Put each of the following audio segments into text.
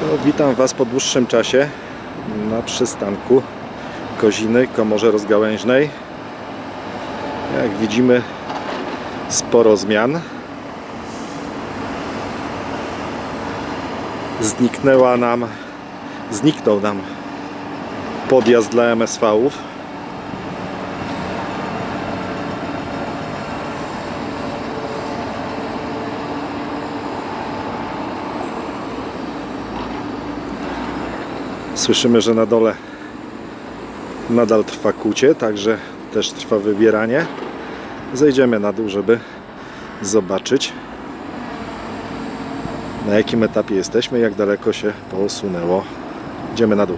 To witam Was po dłuższym czasie na przystanku Koziny, Komorze Rozgałęźnej. Jak widzimy, sporo zmian. Zniknęła nam, zniknął nam podjazd dla MSV-ów. Słyszymy, że na dole nadal trwa kucie, także też trwa wybieranie. Zejdziemy na dół, żeby zobaczyć na jakim etapie jesteśmy, jak daleko się posunęło. Idziemy na dół.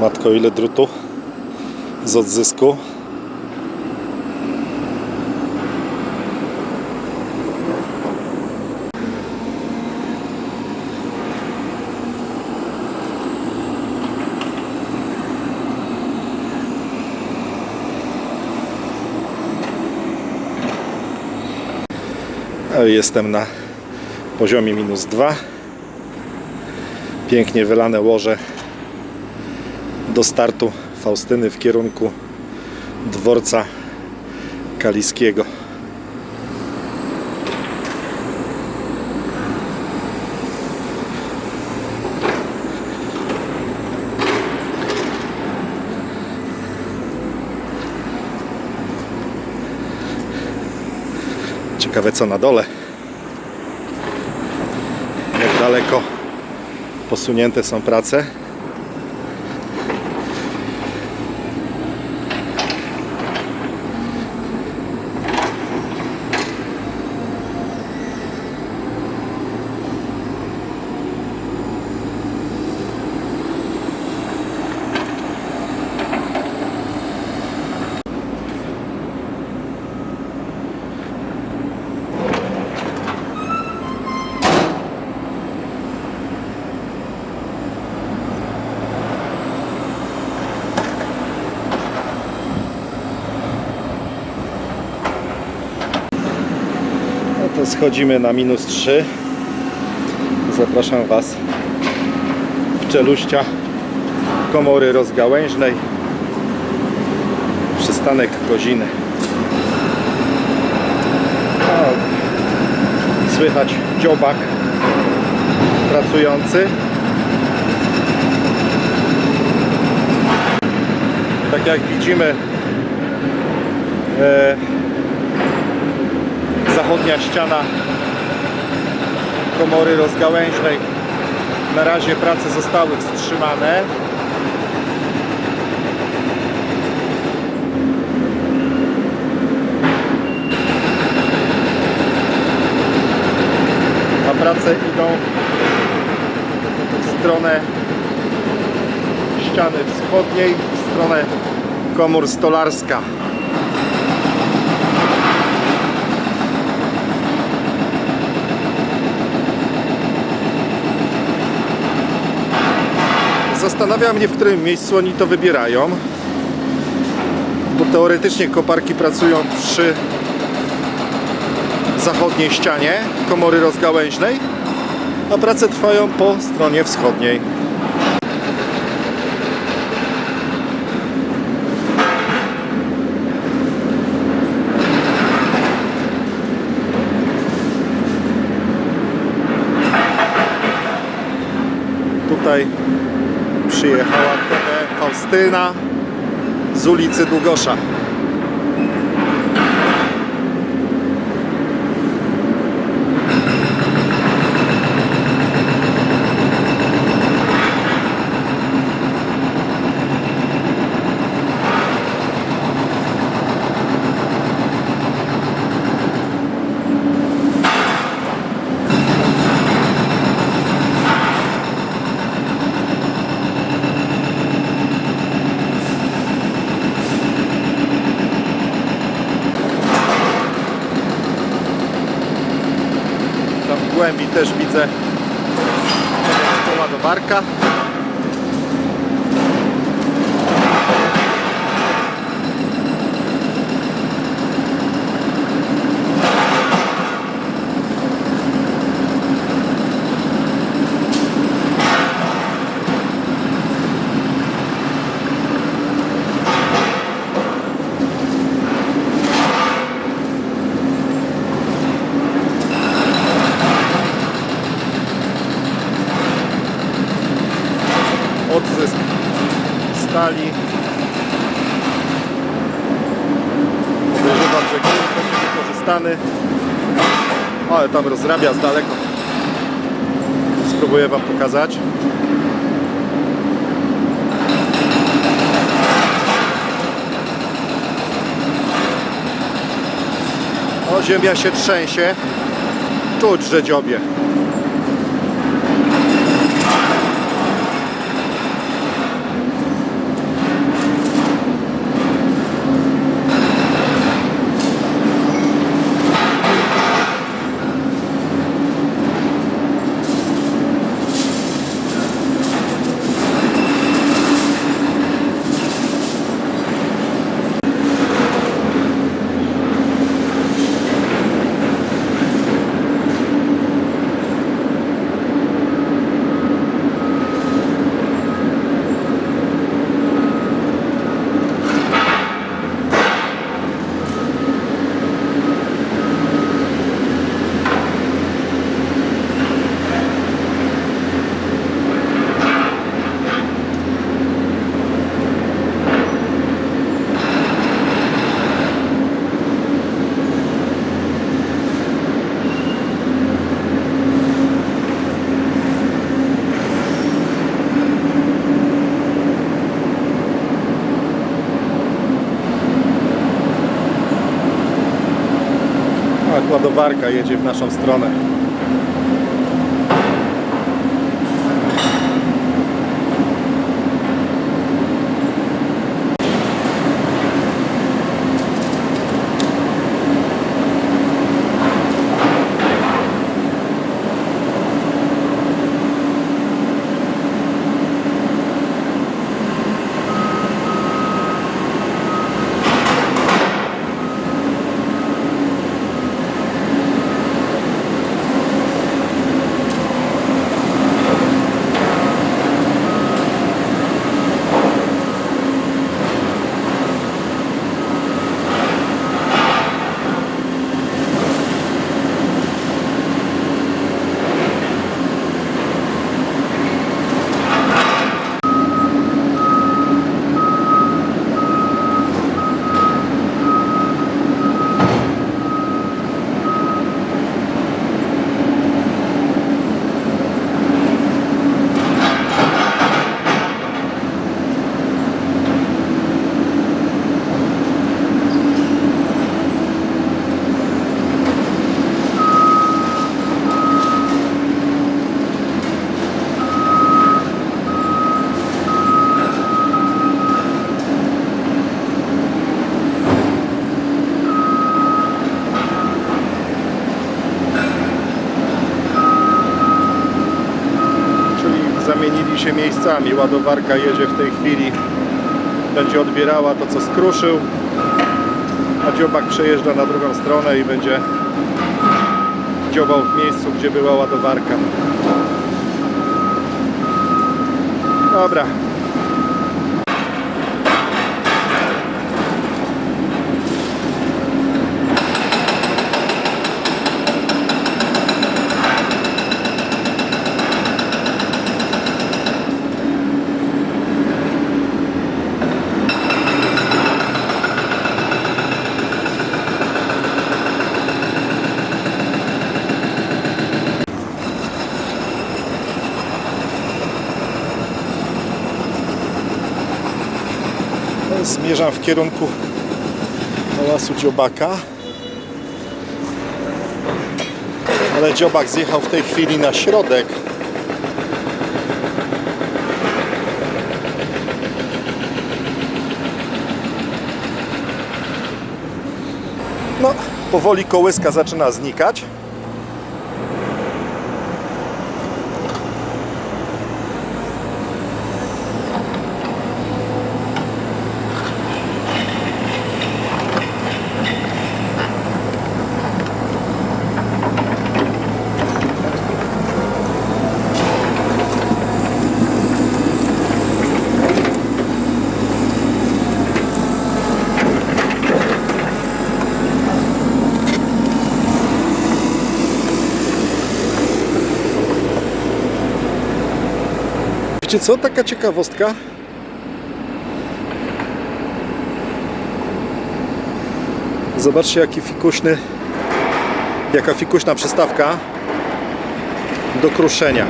Matko, ile drutu z odzysku? Jestem na poziomie minus 2. Pięknie wylane łoże do startu Faustyny w kierunku dworca kaliskiego. Ciekawe co na dole. Jak daleko posunięte są prace. No to schodzimy na minus 3. Zapraszam Was w czeluściach komory rozgałęźnej. Przystanek Koziny. Słychać dziobak pracujący. Tak jak widzimy, e, zachodnia ściana komory rozgałęźnej. Na razie prace zostały wstrzymane. A prace idą w stronę ściany wschodniej, w stronę komór stolarska. Zastanawia mnie, w którym miejscu oni to wybierają. Bo teoretycznie koparki pracują przy zachodniej ścianie komory rozgałęźnej, a prace trwają po stronie wschodniej. Przyjechała TV Faustyna z ulicy Długosza. głębi też widzę ładowarka. Podejrzewam, że grunt będzie wykorzystany. Ale tam rozrabia z daleko. Spróbuję Wam pokazać. O, ziemia się trzęsie. Czuć, że dziobie. A ładowarka jedzie w naszą stronę. Się miejscami. Ładowarka jedzie w tej chwili, będzie odbierała to, co skruszył, a dziobak przejeżdża na drugą stronę i będzie dziobał w miejscu, gdzie była ładowarka. Dobra. Zmierzam w kierunku lasu Dziobaka. Ale Dziobak zjechał w tej chwili na środek. No, powoli kołyska zaczyna znikać. Wiecie co? Taka ciekawostka. Zobaczcie jaki fikuśny, jaka fikuśna przystawka do kruszenia.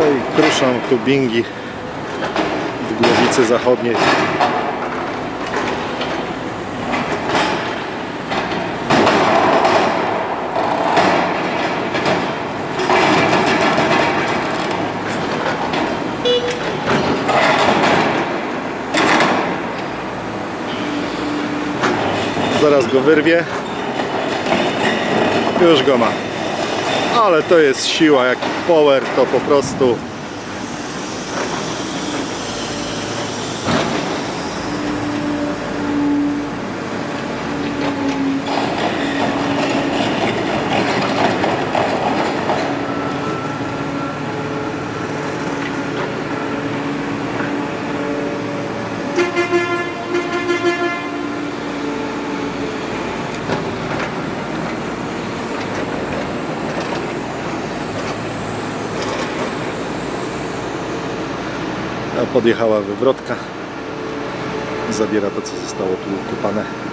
No i kruszą tu bingi w głowicy zachodniej. Zaraz go wyrwie. Już go ma. Ale to jest siła, jaki power, to po prostu A podjechała wywrotka. Zabiera to, co zostało tu kupane.